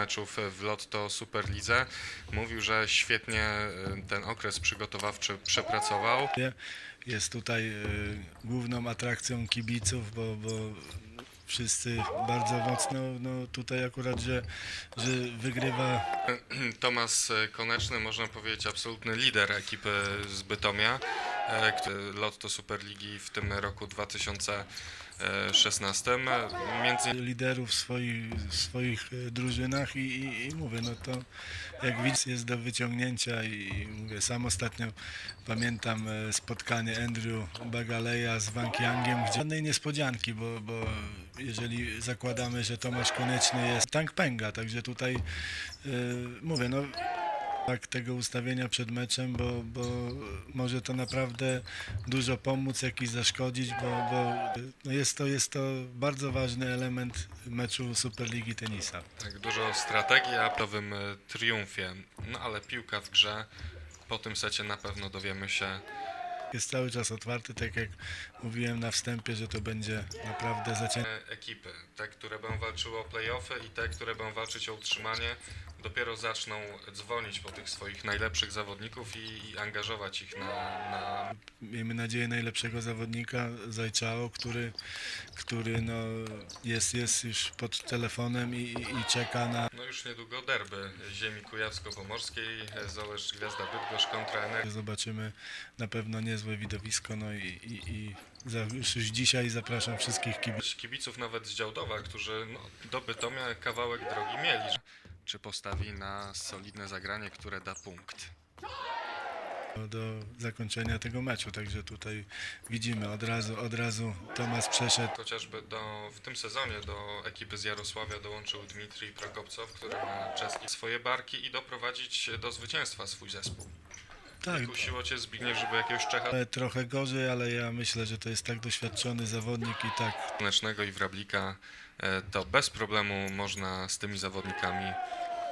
meczów w Lotto Superlidze. Mówił, że świetnie y, ten okres przygotowawczy przepracował. Jest tutaj e, główną atrakcją kibiców, bo, bo wszyscy bardzo mocno, no tutaj akurat, że, że wygrywa Tomasz Koneczny, można powiedzieć, absolutny lider ekipy z Bytomia, Lotto Superligi w tym roku 2016. Między liderów w swoich, swoich e, drużynach i, i, i mówię, no to jak widz jest do wyciągnięcia i mówię, sam ostatnio pamiętam e, spotkanie Andrew Bagaleja z Wang Yangiem, gdzie żadnej niespodzianki, bo, bo jeżeli zakładamy, że Tomasz Koneczny jest tank pęga, także tutaj e, mówię, no tak tego ustawienia przed meczem, bo, bo może to naprawdę dużo pomóc, jak i zaszkodzić, bo, bo no jest, to, jest to bardzo ważny element meczu Superligi Tenisa. tak dużo strategii, a w nowym e, triumfie. No ale piłka w grze. Po tym secie na pewno dowiemy się Jest cały czas otwarty, tak jak mówiłem na wstępie, że to będzie naprawdę zacięte. ekipy. Te, które będą walczyły o playoffy i te, które będą walczyć o utrzymanie, dopiero zaczną dzwonić po tych swoich najlepszych zawodników i, i angażować ich na, na Miejmy nadzieję najlepszego zawodnika Zajczao, który, który no jest, jest już pod telefonem i, i, i czeka na No już niedługo derby ziemi kujawsko-pomorskiej, Zolesz Gwiazda Bydgoszcz kontra Energia. Zobaczymy na pewno niezłe widowisko. No i, i, i już dzisiaj zapraszam wszystkich kibiców. Kibiców nawet z Działdowa, którzy no, do Bytomia kawałek drogi mieli. Czy postawi na solidne zagranie, które da punkt. do zakończenia tego meczu. Także tutaj widzimy od razu, od razu Tomasz przeszedł. Chociażby do, w tym sezonie do ekipy z Jarosławia dołączył Dmitrij Prokopcow, który ma czeski swoje barki i doprowadzić do zwycięstwa swój zespół. Tak, Kusiło cię Zbigniew, żeby jakiegoś Czecha ale trochę gorzej, ale ja myślę, że to jest tak doświadczony zawodnik i tak Słonecznego i Wrablika, e, to bez problemu można z tymi zawodnikami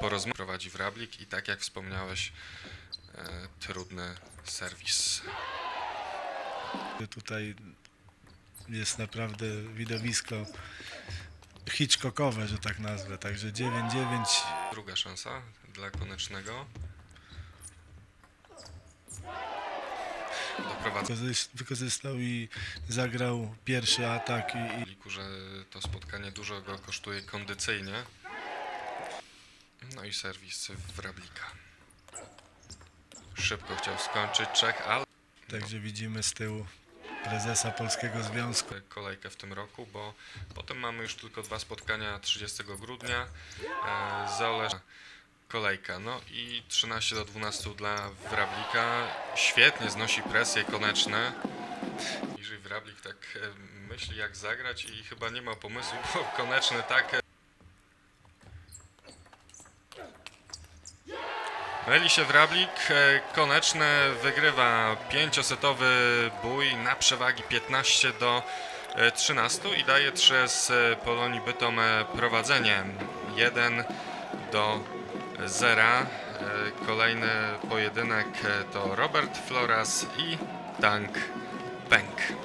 porozmawiać. Prowadzi Wrablik i tak jak wspomniałeś, e, trudny serwis. tutaj jest naprawdę widowisko Hitchcockowe, że tak nazwę. Także 9-9 Druga szansa dla Konecznego. Wykorzystał i zagrał pierwszy atak i, i że to spotkanie dużo go kosztuje kondycyjnie. No i serwis Wrablika. Szybko chciał skończyć Czech, ale także widzimy z tyłu prezesa Polskiego Związku. kolejkę w tym roku, bo potem mamy już tylko dwa spotkania 30 grudnia. E, kolejka. No i 13 do 12 dla Wrablika. Świetnie znosi presję koneczne. Jeżeli Wrablik tak e, myśli jak zagrać i chyba nie ma pomysłu, bo koneczny tak. e, Myli się Wrablik, e, Koneczny wygrywa pięciosetowy bój na przewagi 15 do e, 13 i daje 3 z e, Polonii Bytom prowadzenie 1 do 0. E, Kolejny pojedynek to Robert Floras i Tank Pęk.